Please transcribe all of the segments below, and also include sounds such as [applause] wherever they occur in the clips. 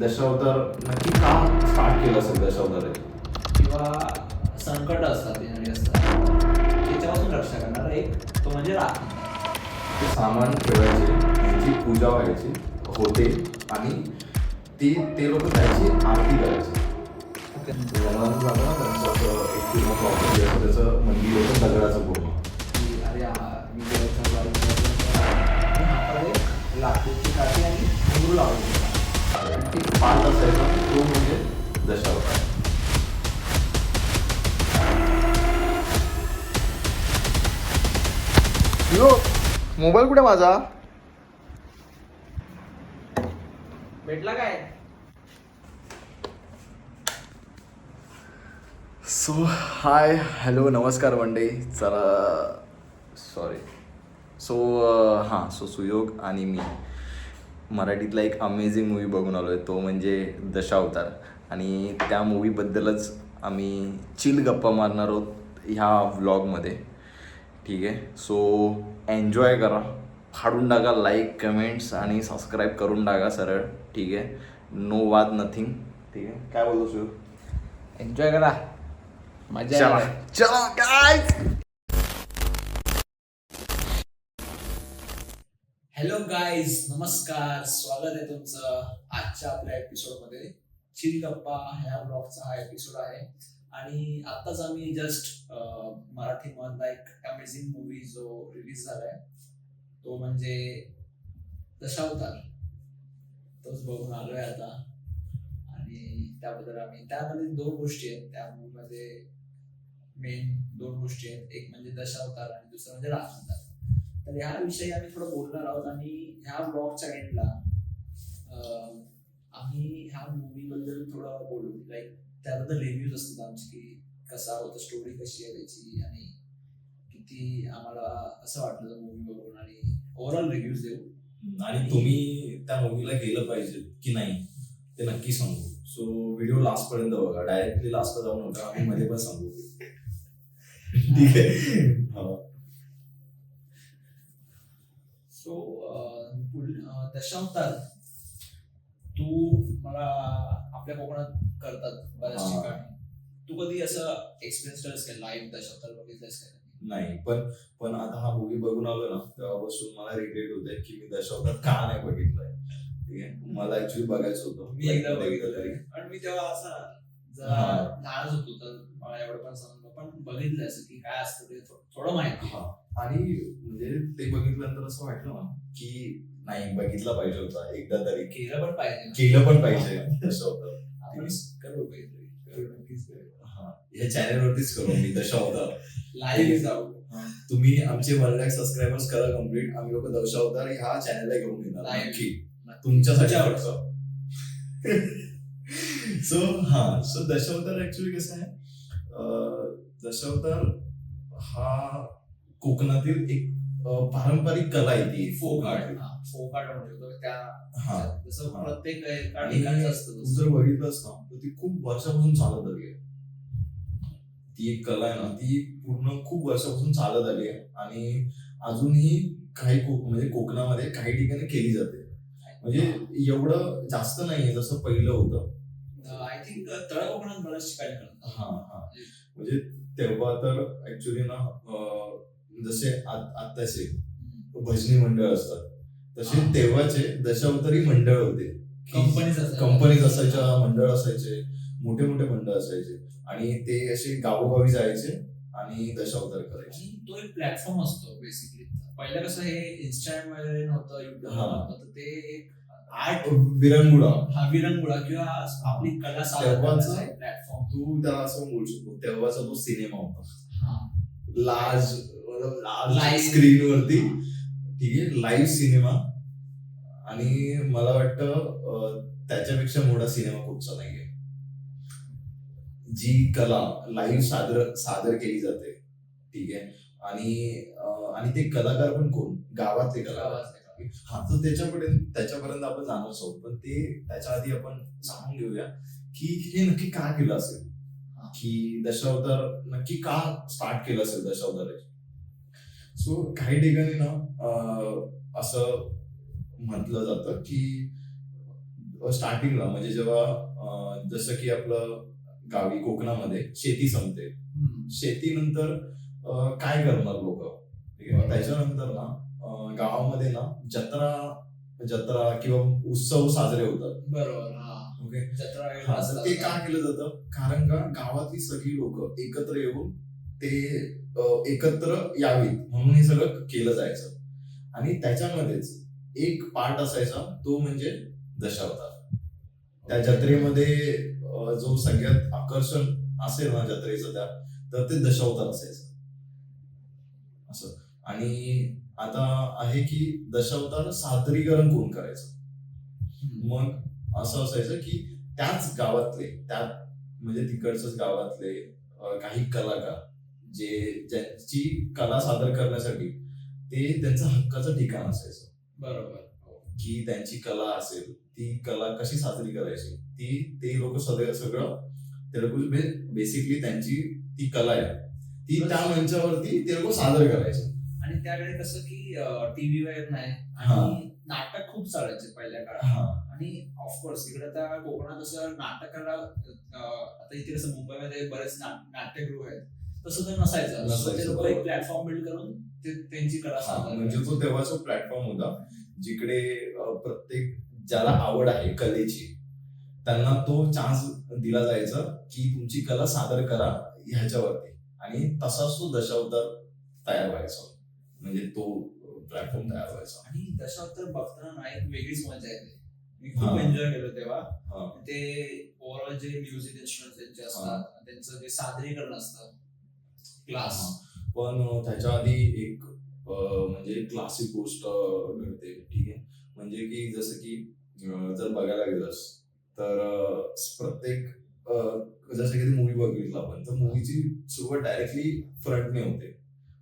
दशावतार नक्की का स्टार्ट केलं असेल दशावतार किंवा संकट असतात येणारी असतात. त्याच्यापासून रक्षा करणारा एक तो म्हणजे राखण ते सामान ठेवायचे त्यांची पूजा व्हायची होते आणि ती ते लोक त्याची आरती करायची. त्यांचं एक असं त्याचं मंदिर होतं दगडाचं पूर्ण. ती पाच असायचा तो म्हणजे दशावतार यो मोबाईल कुठे माझा? भेटला काय? सो हाय हॅलो नमस्कार मंडळी चला सॉरी सो हां सो सुयोग आणि मी. मराठीतला एक अमेझिंग मूवी बघून आलो आहे तो म्हणजे दशावतार आणि त्या मूवीबद्दलच आम्ही चिल गप्पा मारणार आहोत ह्या व्लॉगमध्ये ठीक आहे? सो एन्जॉय करा. फाडून टाका लाईक कमेंट्स आणि सबस्क्राईब करून टाका सरळ. ठीक आहे? नो वाद नथिंग ठीक आहे? काय बोलतो सुयोग एन्जॉय करा. मजा चला. चला गाईज हॅलो गाईज नमस्कार. स्वागत आहे तुमचं आजच्या आपल्या एपिसोडमध्ये. चिल गप्पा ह्या ब्लॉगचा हा एपिसोड आहे. आणि आताच आम्ही जस्ट मराठी मधला एक अमेझिंग मूवी जो रिलीज झालाय तो म्हणजे दशावतार. तोच बघून आलोय आता. आणि त्याबद्दल आम्ही त्यामध्ये दोन गोष्टी आहेत. त्या मूवी मध्ये मेन दोन गोष्टी आहेत. एक म्हणजे दशावतार आणि दुसरं म्हणजे रामावतार तर ह्या विषयी आम्ही थोडं बोलणार आहोत आणि ह्या ब्लॉगच्या एंडला आम्ही ह्या मूवी बद्दल थोडं बोलू. लाईक त्याबद्दल रिव्ह्यूज असतात आमचे की कसा होता स्टोरी कशी आहे त्याची आणि किती आम्हाला असं वाटलं मूवी बघून आणि ओव्हरऑल रिव्ह्यूज देऊ. आणि तुम्ही त्या मूवीला गेलं पाहिजे की नाही ते नक्की सांगू. सो व्हिडिओ लास्ट पर्यंत बघा. डायरेक्टली लास्टला जाऊ नका आम्ही मध्ये पण सांगू. ठीक आहे हो. सो दशावतार तू मला आपल्या कोकणात करतात बऱ्याच हा. ठिकाणी तू कधी असं एक्सपिरियन्स केलंस का लाईव्ह दशावतार बघितलंस का नाही पण पण आता हा मूवी बघून आलो ना तेव्हापासून मला रिग्रेट होत आहे की मी दशावतार का नाही बघितलंय. ठीक आहे? मला ऍक्च्युली बघायचं होतं. मी एकदा एकदा बघितलं तरी. आणि मी तेव्हा असा जरा हा. लहानच होतो तर मला एवढं पण समजलं पण बघितलं असं की काय असतं ते थो- थोडं माहिती. हा. आणि म्हणजे ते बघितल्यानंतर असं वाटलं ना की नाही बघितलं पाहिजे होता. एकदा तरी. केलं पण पाहिजे. केलं पण पाहिजे. दशावतार आपण करू हा. या चॅनल वरतीच करू मी दशावतार लाईव्ह जाऊ. तुम्ही आमचे वन लॅक सबस्क्रायबर्स करा कंप्लीट आम्ही लोक दशावतार ह्या चॅनलला घेऊन येणार. नक्की. तुमच्यासाठी. फक्त. सो [laughs] हा. सो दशावतार ऍक्च्युली कसं आहे? दशावतार हा कोकणातील एक पारंपरिक कला आहे ती फोक आर्ट. फोक आर्ट म्हणू शकतो त्या हा. जसं. प्रत्येक एका ठिकाणचं असतं. जर ना तर ती खूप वर्षापासून चालत आली आहे. ती एक कला आहे ना ती पूर्ण खूप वर्षापासून चालत आली आहे. आणि अजूनही काही कोक म्हणजे कोकणामध्ये काही ठिकाणी केली जाते. म्हणजे एवढं जास्त नाहीये जसं पहिलं होतं. आय थिंक तळ कोकणात बऱ्याच ठिकाणी हा हा. म्हणजे तेव्हा तर ऍक्च्युली ना जसे आत्ताचे. भजनी मंडळ असतात तसे. तेव्हाचे दशावतारी मंडळ होते. कंपनीज असायच्या मंडळ असायचे मोठे मोठे मंडळ असायचे. आणि ते असे गावोगावी जायचे आणि दशावतार करायचे. तो एक प्लॅटफॉर्म असतो बेसिकली पहिलं कसं हे इन्स्टाग्राम वगैरे नव्हतं युट्यूब हा. ते एक आर्ट विरंगुळा. हा विरंगुळा किंवा आपली कला तेव्हाचं- प्लॅटफॉर्म तू त्याला असं बोलू शकतो तेव्हाचा तो सिनेमा होता. हा. Live. स्क्रीन वरती. ठीक आहे लाईव्ह सिनेमा आणि मला वाटतं त्याच्यापेक्षा मोठा सिनेमा कुठचा नाहीये. जी कला लाईव्ह सादर सादर केली जाते. ठीक आहे. आणि आणि ते कलाकार पण कोण? गावातले कलाकार. हा तर त्याच्यापर्यंत त्याच्यापर्यंत आपण जाणार आहोत. पण ते त्याच्या आधी आपण जाणून घेऊया की हे नक्की का केलं असेल. की दशावतार नक्की का स्टार्ट केलं असेल दशावताराची? सो काही ठिकाणी ना अं, असं म्हटलं जातं की स्टार्टिंगला म्हणजे जेव्हा जसं की आपलं गावी कोकणामध्ये शेती संपते. शेतीनंतर काय करणार लोक. त्याच्यानंतर ना गावामध्ये ना जत्रा जत्रा किंवा उत्सव साजरे होतात. बरोबर हा. ओके? जत्रा. ते का केलं जातं? कारण का गावातली सगळी लोक एकत्र येऊन ते एकत्र यावीत. म्हणून हे सगळं केलं जायचं. आणि त्याच्यामध्येच एक पार्ट असायचा तो म्हणजे दशावतार. त्या जत्रेमध्ये जो सगळ्यात आकर्षण असेल ना जत्रेचं त्या तर ते दशावतार असायचं. असं. आणि आता आहे की दशावतार सादरीकरण कोण करायचं. मग असं असायचं की त्याच गावातले त्या म्हणजे तिकडच्याच गावातले काही कलाकार जे ज्यांची कला सादर करण्यासाठी ते त्यांचं हक्काचं ठिकाण असायचं. बरोबर. की त्यांची कला असेल ती कला कशी साजरी करायची ती ते लोक सगळं सगळं ते लोक बेसिकली त्यांची ती कला आहे. ती त्या मंचावरती ते लोक सादर करायचे. आणि त्यावेळी कसं की टीव्ही वगैरे नाही. आणि नाटक खूप चालायचे पहिल्या काळात. आणि ऑफकोर्स इकडे आता कोकणात असं नाटकाला आता इथे कसं मुंबईमध्ये बरेच नाट्यगृह आहेत. तसं नसायचं So नसायचं, ते लोक बरोबर. एक प्लॅटफॉर्म बिल्ड करून ते त्यांची कला हा, सादर म्हणजे. तो तेव्हाचा प्लॅटफॉर्म होता जिकडे अ, प्रत्येक ज्याला आवड आहे कलेची त्यांना तो चान्स दिला जायचा की तुमची कला सादर करा ह्याच्यावरती आणि तसाच तो दशावतार तयार व्हायचा म्हणजे तो प्लॅटफॉर्म तयार व्हायचा आणि दशावतार बघताना ना एक वेगळीच मजा येते मी खूप हा. एन्जॉय केलं तेव्हा हा. ते ओव्हरऑल जे म्युझिक इन्स्ट्रुमेंट त्यांचे असतात त्यांचं जे सादरीकरण असतं क्लास. पण त्याच्या आधी एक म्हणजे क्लासिक गोष्ट घडते ठीक आहे? म्हणजे की जसं की जर बघायला गेलंस तर प्रत्येक जसं की मूवी बघितला आपण तर मूवीची सुरुवात डायरेक्टली फ्रंटने होते.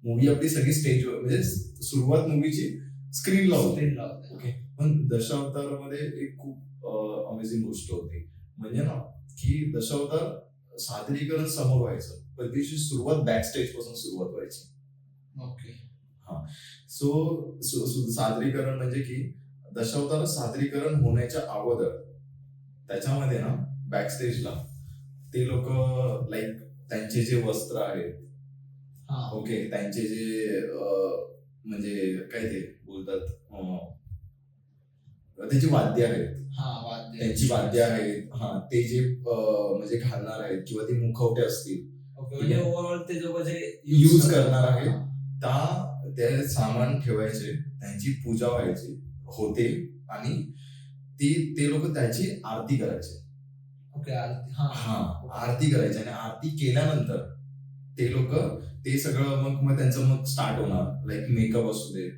मूवी आपली सगळी स्टेज म्हणजे सुरुवात मूवीची स्क्रीनला होते. स्क्रीन लावते ओके. पण दशावतारामध्ये एक खूप अमेझिंग गोष्ट होती. म्हणजे ना की दशावतार सादरीकरण समोर व्हायचं. त्याची सुरुवात बॅक स्टेजपासून सुरुवात व्हायची. ओके सो सु- सादरीकरण म्हणजे की दशावतार सादरीकरण होण्याच्या अगोदर त्याच्यामध्ये ना बॅक स्टेजला ते लोक लाईक त्यांचे जे वस्त्र आहेत. हा. ओके त्यांचे जे म्हणजे काय ते बोलतात त्यांची वाद्य आहेत. हा वाद्य. त्यांची वाद्य आहेत. हा ते जे म्हणजे घालणार आहेत किंवा ते मुखवटे असतील म्हणजे ओव्हरऑल ते जे Use करणार आहे. त्या ते सामान ठेवायचे त्यांची पूजा व्हायची होते आणि ती ते लोक त्याची आरती करायचे. ओके आरती हा. हा आरती करायची आणि आरती केल्यानंतर ते लोक ते सगळं मग मग त्यांचं मग स्टार्ट होणार. लाईक मेकअप असू दे.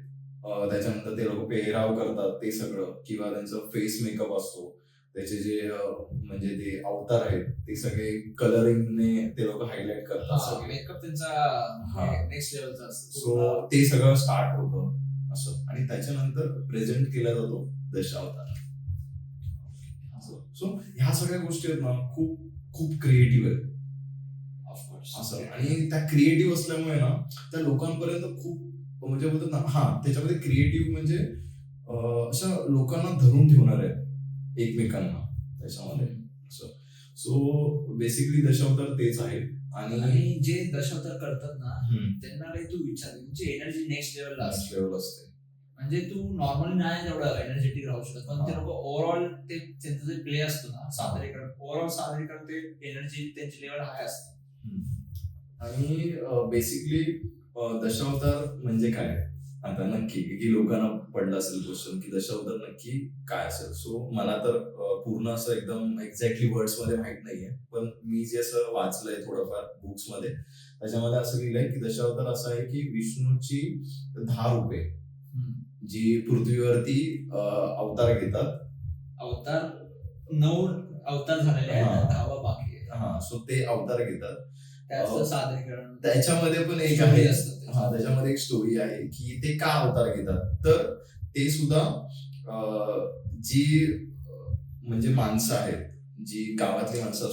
त्याच्यानंतर ते लोक पेहराव करतात ते सगळं. किंवा त्यांचं फेस मेकअप असतो. त्याचे जे म्हणजे ते अवतार आहेत ते सगळे कलरिंगने ते लोक हायलाइट करतात मेकअप. त्यांचा नेक्स्ट लेवलचा असतो. सो ते सगळं स्टार्ट होतं असं. आणि त्याच्यानंतर प्रेझेंट केला जातो दशावतार. सो ह्या सगळ्या गोष्टी आहेत ना खूप खूप क्रिएटिव्ह आहेत. असं. आणि त्या क्रिएटिव्ह असल्यामुळे ना त्या लोकांपर्यंत खूप म्हणजे बोलतात ना हा त्याच्यामध्ये क्रिएटिव्ह म्हणजे अशा लोकांना धरून ठेवणार आहे एकमेकांना त्याच्यामध्ये. सो बेसिकली दशावतार तेच आहे आणि जे दशावतार करतात ना त्यांना काही तू विचार तुमची एनर्जी नेक्स्ट लेवलला असते. last level असते. म्हणजे तू नॉर्मली नाही तेवढं एनर्जेटिक राहू शकत पण ते. लोक ओव्हरऑल ते त्यांचं जे प्ले असतो ना सादरीकरण ओव्हरऑल सादरीकरण ते एनर्जी त्यांची लेवल हाय असते. आणि बेसिकली दशावतार म्हणजे काय? आता नक्की की लोकांना पडलं असेल क्वेश्चन की दशावतार नक्की काय असेल? सो मला तर पूर्ण असं एकदम एक्झॅक्टली वर्ड्समध्ये माहीत नाहीये. पण मी जे असं वाचलंय थोडंफार बुक्समध्ये त्याच्यामध्ये असं लिहिलंय की दशावतार असं आहे की विष्णूची दहा रूपे. जी पृथ्वीवरती अवतार घेतात. अवतार नऊ अवतार झालेले आहेत दहावा बाकी आहे हा सो ते अवतार घेतात. त्याचं अं, त्याच्यामध्ये त्याच्यामध्ये पण एक आहे. असतं हा त्याच्यामध्ये एक स्टोरी आहे की ते का अवतार घेतात? तर ते सुद्धा जी म्हणजे माणसं आहेत जी गावातली माणसं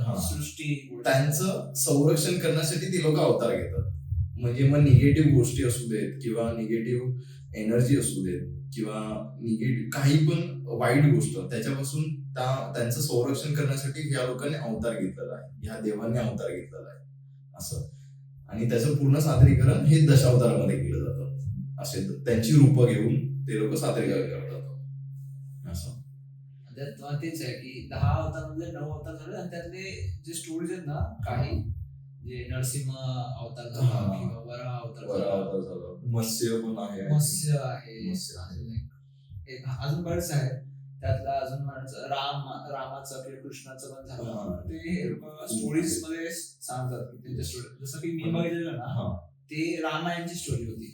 हा. सृष्टी त्यांचं संरक्षण करण्यासाठी ती लोक अवतार घेतात. म्हणजे मग निगेटिव्ह गोष्टी असू देत किंवा निगेटिव्ह एनर्जी असू देत किंवा निगेटिव्ह काही पण वाईट गोष्ट त्याच्यापासून त्या त्यांचं संरक्षण करण्यासाठी ह्या लोकांनी अवतार घेतलेला आहे. ह्या देवांनी अवतार घेतलेला आहे. असं. आणि त्याचं पूर्ण सादरीकरण हे दशावतारामध्ये केलं जातं. असे त्यांची रूपं घेऊन ते लोक सादरीकरण करतात. असं. तेच आहे की दहा अवतारमधले नऊ अवतार झाले आणि त्यातले जे स्टोरीज आहेत ना काही जे नरसिंह अवतार झाला. किंवा वरा अवतार झाला. अवतार झालं. मत्स्य पण आहे. मत्स्य आहे. अजून बरेच आहे त्यातला अजून म्हणायचं राम रामाचं किंवा कृष्णाचं पण. झालं ते स्टोरीजमध्ये सांगतात त्यांच्या स्टोरी जसं की मी बघितलेलं ना. ते रामायणची स्टोरी होती.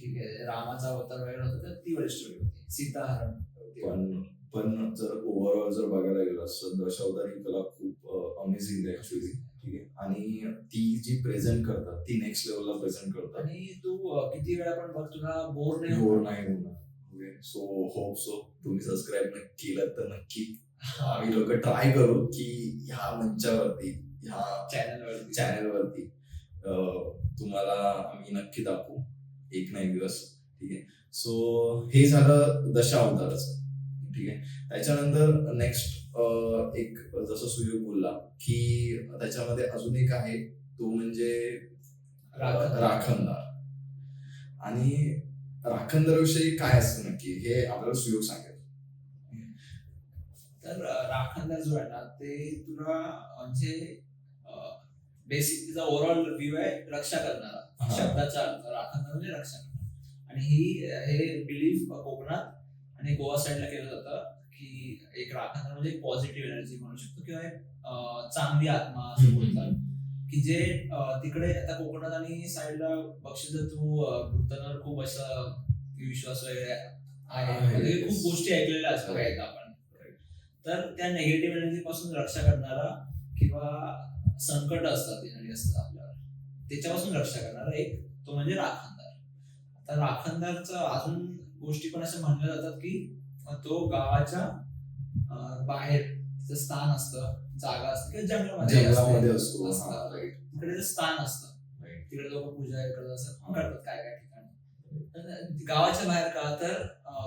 ठीक आहे रामाचा अवतार वगैरे होता तर ती वाली स्टोरी होती सीताहरण. पण पण जर ओव्हरऑल जर बघायला गेलं असं दशावतार ही कला खूप अमेझिंग आहे ऍक्च्युली ठीक आहे आणि ती जी प्रेझेंट करतात ती नेक्स्ट लेवलला प्रेझेंट करतात आणि तू किती वेळा पण बघ तुला बोर नाही बोर. नाही होणार सो होप सो तुम्ही सबस्क्राईब नक्की केलं तर नक्की. आम्ही लोक ट्राय करू की ह्या मंचावरती ह्या चॅनल वरती चॅनलवरती तुम्हाला आम्ही नक्की दाखवू. एक ना एक दिवस. ठीक आहे? सो हे झालं दशा अवताराचं. ठीक आहे? त्याच्यानंतर नेक्स्ट एक जसं सुयोग बोलला की त्याच्यामध्ये अजून एक आहे. तो म्हणजे. राखणदार. आणि राखणदाराविषयी काय असतं नक्की? हे आपल्याला सुयोग सांगेल. तर राखणदार जो आहे ना ते तुला म्हणजे बेसिक तिचा ओव्हरऑल व्ह्यू आहे रक्षा करणारा. शब्दाचा अर्थ राखणदार म्हणजे रक्षा करणारा. आणि ही हे बिलीफ कोकणात आणि गोवा साईडला केलं जातं की एक राखणदार म्हणजे पॉझिटिव्ह एनर्जी म्हणू शकतो किंवा एक चांगली आत्मा असं. बोलतात. की जे तिकडे आता कोकणात आणि साईडला तर तू अं, भूतांवर खूप असं विश्वास वगैरे आहे. म्हणजे. खूप गोष्टी ऐकलेल्या असतात आपण. तर त्या नेगेटिव्ह एनर्जी पासून रक्षा करणारा किंवा संकट असतात एनर्जी असतात आपल्यावर त्याच्यापासून रक्षा करणारा एक तो म्हणजे राखणदार. आता राखणदारचं अजून गोष्टी पण असं म्हणल्या जातात की तो गावाच्या बाहेर स्थान असतं जागा असते किंवा जंगलामध्ये असते. तिकडे जे स्थान असतं. तिकडे लोक पूजा करतात असं. करतात काय काय ठिकाणी गावाच्या बाहेर का तर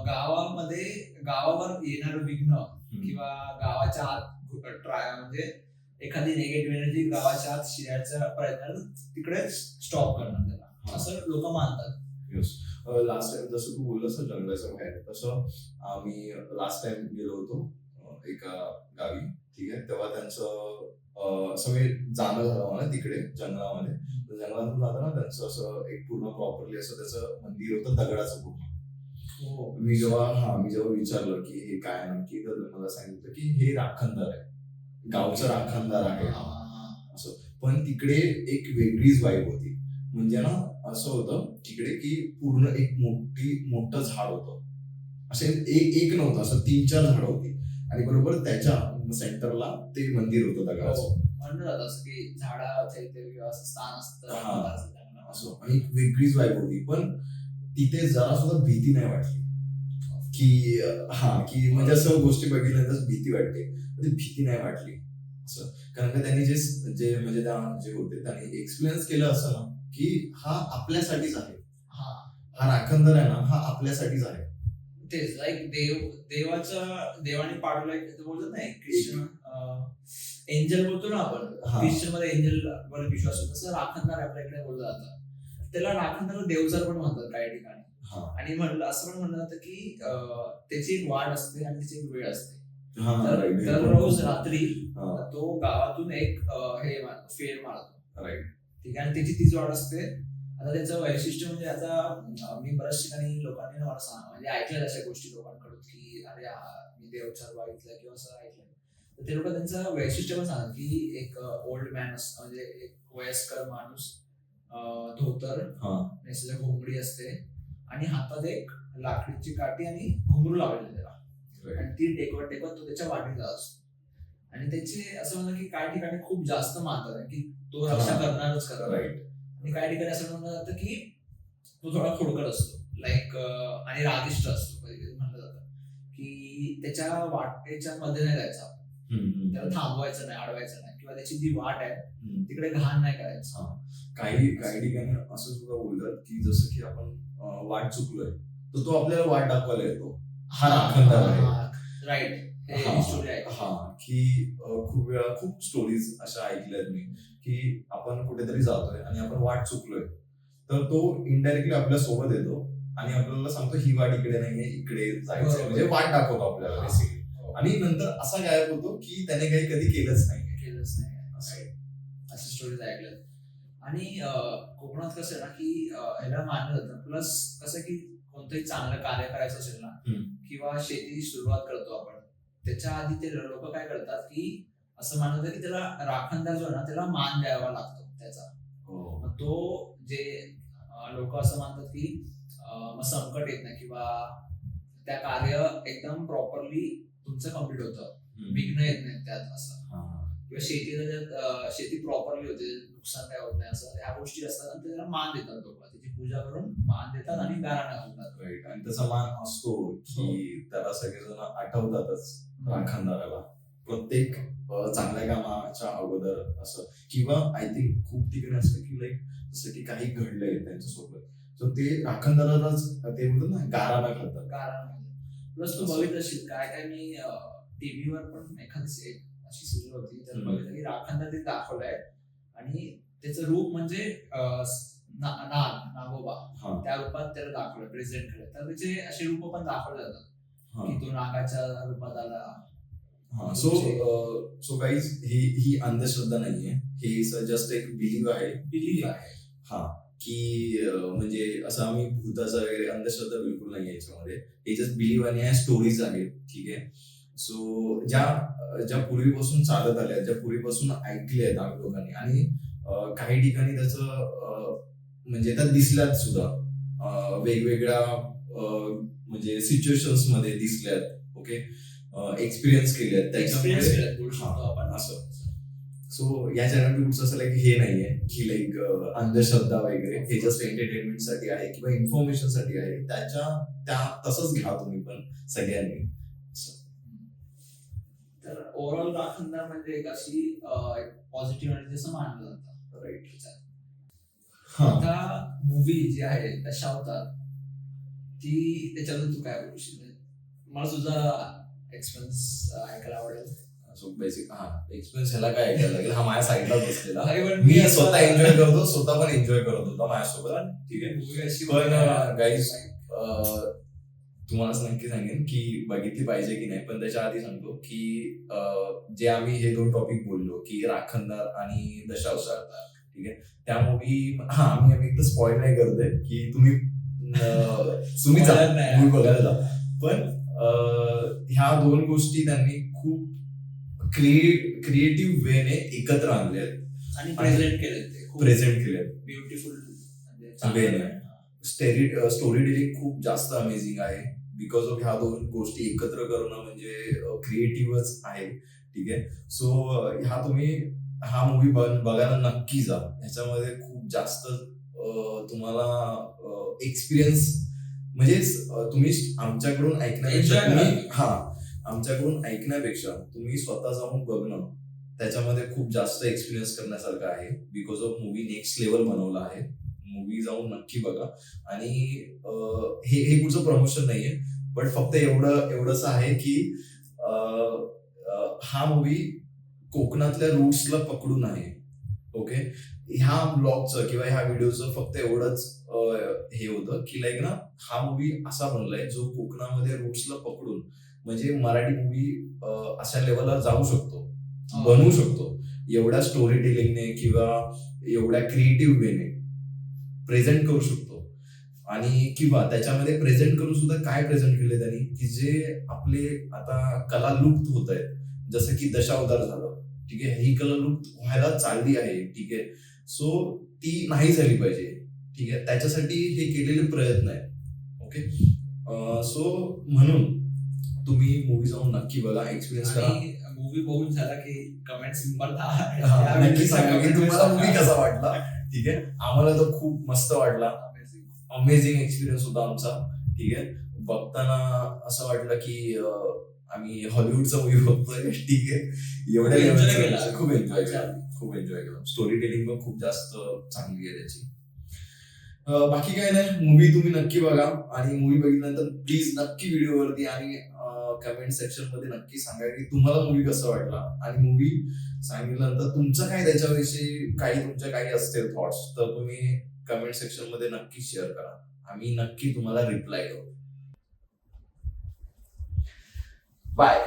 गावामध्ये गावावर येणारं विघ्न. किंवा गावाच्या आत ट्राय म्हणजे एखादी निगेटिव्ह एनर्जी गावाच्या आत शिरायचा प्रयत्न तिकडे स्टॉप करणार त्याला. असं लोक मानतात लास्ट टाइम जसं तू बोललास ना जंगलाच्या बाहेर तसं आम्ही लास्ट टाइम गेलो होतो एका गावी ठीक आहे? तेव्हा त्यांचं असं मी जाणं झालं मला तिकडे जंगलामध्ये. तर जंगलातून जाताना त्यांचं असं एक पूर्ण प्रॉपरली असं त्याचं मंदिर होतं दगडाचं पूर्ण. मी जेव्हा हा मी जेव्हा विचारलं की हे काय नक्की तर मला सांगितलं की हे राखणदार आहे. गावचं राखणदार आहे. हा. पण तिकडे एक वेगळीच वाईब होती. म्हणजे ना असं होतं तिकडे की पूर्ण एक मोठी मोठं झाड होतं. असे एक एक नव्हतं असं तीन चार झाड होती. आणि बरोबर त्याच्या सेंटरला ते मंदिर होतं हो. म्हणलं असं की झाडाचं इथे किंवा असं स्थान असतं हा. राखणदाराचं जंगलामध्ये. असं. आणि वेगळीच वाईब होती. पण तिथे जरा सुद्धा भीती नाही वाटली. की हा की म्हणजे असं गोष्टी बघितल्यानंतर भीती वाटते. ती भीती नाही वाटली. असं. कारण का त्यांनी जे जे म्हणजे त्या जे होते त्यांनी एक्सपिरियन्स केलं असं ना की हा आपल्यासाठीच आहे. हा. हा राखणदार आहे ना हा आपल्यासाठीच आहे. तेच लाईक देव देवाचं देवाने पाडलं एक ते बोलतात ना ख्रिश्चन एंजल बोलतो ना आपण. ख्रिश्चनमध्ये एंजल वर विश्वास होतो. तसं राखणदार आपल्या इकडे बोललं जातं. त्याला राखणदार देवजर पण म्हणतात काही ठिकाणी. आणि म्हणलं असं पण म्हणलं जातं की त्याची एक वाढ असते आणि त्याची एक वेळ असते. हा तर. दररोज रात्री तो गावातून एक हे फेर मारतो. ठीक आहे आणि त्याची तीच वाढ असते. आता त्याचं वैशिष्ट्य म्हणजे आता मी बऱ्याच ठिकाणी लोकांनी मला सांग म्हणजे ऐकलं अशा गोष्टी लोकांकडून की अरे मी देवचार बघितलं किंवा असं ऐकलं तर ते लोक त्यांचं वैशिष्ट्य पण सांगतात की एक ओल्ड मॅन असतं म्हणजे एक वयस्कर माणूस धोतर हा घोंगडी असते आणि हातात एक लाकडीची काठी आणि घुंगरू लावलेलं त्याला. आणि ती टेकवत टेकवत तो त्याच्या वाटेला असतो आणि त्याचे असं म्हणलं की काही ठिकाणी खूप जास्त मानतात की तो रक्षा. करणारच करणार Right. आणि काही ठिकाणी असं म्हणलं जातं की तो थोडा खोडकर असतो. लाईक आणि रागिष्ट असतो. कधी म्हणलं जातं की त्याच्या वाटेच्या मध्ये नाही जायचं. त्याला थांबवायचं नाही अडवायचं नाही. किंवा त्याची जी वाट आहे. तिकडे घाण नाही करायचं. काही काही ठिकाणी असं सुद्धा बोलतात की जसं की आपण वाट चुकलोय तर तो आपल्याला वाट दाखवायला येतो. हा राखणदार आहे. राईट हा, की खूप वेळा खूप स्टोरीज अशा ऐकल्यात मी. की आपण कुठेतरी जातोय आणि आपण वाट चुकलोय तर तो इनडायरेक्टली आपल्यासोबत येतो आणि आपल्याला सांगतो ही वाट इकडे नाहीये इकडे जायचं. म्हणजे वाट दाखवतो आपल्याला. बेसिकली हो. आणि नंतर असा गायब होतो की त्याने काही कधी केलंच नाही केलंच नाही असं. अशा स्टोरीज ऐकल्यात आणि कोकणात कसं आहे ना की ह्याला मानलं जातं प्लस कसं की कोणतंही चांगलं कार्य करायचं असेल ना. किंवा शेती सुरुवात करतो आपण त्याच्या आधी ते लोक काय करतात की असं मानलं जातं की त्याला राखणदार जो आहे ना त्याला मान द्यावा लागतो त्याचा. हो. तो जे लोक असं मानतात की मग संकट येत नाही किंवा त्या कार्य एकदम प्रॉपरली तुमचं कंप्लीट होतं. विघ्न येत नाही त्यात असं. हा. किंवा शेतीला शेती प्रॉपरली होते नुकसान काय होत नाही असं. ह्या गोष्टी असतात आणि त्याला मान देतात लोक. त्याची पूजा करून मान देतात आणि गारा घालतात. आणि त्याचा मान असतो की त्याला सगळेजण आठवतातच राखणदाराला. प्रत्येक चांगल्या कामाच्या अगोदर असं. किंवा आय थिंक खूप ठिकाणी असतं की लाईक जसं की काही घडलंय त्यांच्यासोबत. तर ते राखणदारालाच ते बोलतात ना घालतात. गारा प्लस तू बघितलं असेल काय काय मी टीव्हीवर पण एखादी अशी सिरियल होती. तर. बघितलं की राखणदार ते दाखवलंय. आणि त्याचं रूप म्हणजे नाग नागोबा. त्या रूपात त्याला दाखवलं प्रेझेंट केलं. तर त्याचे असे रूप पण दाखवले जातात. की तो नागाच्या रूपात आला. सो सो गाईज ही ही अंधश्रद्धा नाहीये. ही जस्ट एक बिलीव आहे. बिलीफ आहे. हा की म्हणजे असं आम्ही भूताचा वगैरे अंधश्रद्धा बिलकुल नाही याच्यामध्ये. हे जस्ट बिलीव आणि ह्या स्टोरीज आहेत ठीक आहे? सो ज्या ज्या पूर्वीपासून चालत आल्या ज्या पूर्वीपासून ऐकल्या आहेत आम्ही लोकांनी आणि काही ठिकाणी त्याचं म्हणजे त्यात दिसल्यात सुद्धा. वेगवेगळ्या म्हणजे सिच्युएशन्समध्ये दिसल्यात ओके एक्सपिरियन्स केला बोलू शकतो आपण असं. सो या चॅनल पुढचं असं लाईक हे नाहीये की लाईक अंधश्रद्धा वगैरे हे जस्ट एंटरटेनमेंटसाठी आहे किंवा इन्फॉर्मेशनसाठी आहे. त्याच्या त्या तसंच घ्या तुम्ही पण सगळ्यांनी. तर ओव्हरऑल राखणदार म्हणजे एक अशी पॉझिटिव्ह एनर्जी असं मानलं जातं. राईट आता मूवी जी आहे दशावतार ती त्याच्याबद्दल तू काय बोलशील मला तुझा एक्सपिरियन्स ऐकायला आवडेल. सो बेसिक हा एक्सपिरियन्स ह्याला काय ऐकायला लागेल? हा माझ्या साईडला बसलेला. मी स्वतः एन्जॉय करतो स्वतः पण एन्जॉय करत होता माझ्यासोबत. ठीक आहे. पण, होती- guys, अं, तुम्हाला नक्की सांगेन की बघितली पाहिजे की नाही पण त्याच्या आधी सांगतो की जे आम्ही हे दोन टॉपिक बोललो की राखणदार आणि दशावतार ठीक आहे? त्या मूवी हा आम्ही आम्ही एकदा स्पॉइल नाही करतोय की तुम्ही तुम्ही. मूवी बघायला जा. पण ह्या दोन गोष्टी त्यांनी खूप क्रिएटिव्ह वेने एकत्र आणले आहेत. आणि प्रेझेंट केले प्रेझेंट केले ब्युटिफुल. स्टेरी स्टोरी टेलिंग खूप जास्त अमेझिंग आहे. बिकॉज ऑफ ह्या दोन गोष्टी एकत्र करणं म्हणजे क्रिएटिव्हच आहे. ठीक आहे? सो ह्या तुम्ही हा मूवी बघायला नक्की जा. ह्याच्यामध्ये खूप जास्त तुम्हाला एक्सपिरियन्स म्हणजे अं, तुम्ही आमच्याकडून ऐकण्यापेक्षा तुम्ही. हा आमच्याकडून ऐकण्यापेक्षा तुम्ही स्वतः जाऊन बघणं त्याच्यामध्ये खूप जास्त एक्सपिरियन्स करण्यासारखं आहे. Because of movie next level बनवला आहे. मूवी जाऊन नक्की बघा. आणि हे हे पुढचं प्रमोशन नाहीये. बट फक्त एवढं एवढंच आहे की हा मूवी कोकणातल्या रूट्सला पकडून आहे. ओके ह्या ब्लॉगचं किंवा ह्या व्हिडिओचं फक्त एवढंच हे होतं की लाईक ना हा मूवी असा बनलाय जो कोकणामध्ये रूट्सला पकडून म्हणजे मराठी मूवी अशा लेवलला जाऊ शकतो बनवू शकतो. एवढ्या स्टोरी टेलिंगने किंवा एवढ्या क्रिएटिव्ह वेने प्रेझेंट करू शकतो. आणि किंवा त्याच्यामध्ये प्रेझेंट करून सुद्धा काय प्रेझेंट केले त्यांनी? की जे आपले आता कला लुप्त होत आहेत. जसं की दशावतार झालं. ठीक आहे? ही कला लुप्त व्हायला चालली आहे. ठीक आहे? सो ती नाही झाली पाहिजे. ठीक आहे? त्याच्यासाठी हे केलेले प्रयत्न आहेत. ओके सो म्हणून तुम्ही मूवी जाऊन नक्की बघा एक्सपिरियन्स करा. मूवी बघून झाला की कमेंट्स हा, नक्की सांगा की तुम्हाला मूवी कसा वाटला? ठीक आहे? आम्हाला तर खूप मस्त वाटला. अमेझिंग एक्सपिरियन्स होता आमचा. ठीक आहे? बघताना असं वाटलं की आम्ही हॉलिवूडचा मूवी बघतोय. ठीक आहे? एवढ्या खूप एन्जॉय. केला. खूप एन्जॉय केला. स्टोरी टेलिंग पण खूप जास्त चांगली आहे त्याची. बाकी काय नाही. मूवी तुम्ही नक्की बघा. आणि मूवी बघितल्यानंतर प्लीज नक्की व्हिडिओवरती आणि कमेंट सेक्शनमध्ये नक्की सांगा की तुम्हाला मूवी कसं वाटला. आणि मूवी सांगितल्यानंतर तुमचं काय त्याच्याविषयी काही तुमच्या काही असतील थॉट्स तर तुम्ही कमेंट सेक्शनमध्ये नक्की शेअर करा. आम्ही नक्की तुम्हाला रिप्लाय करू. बाय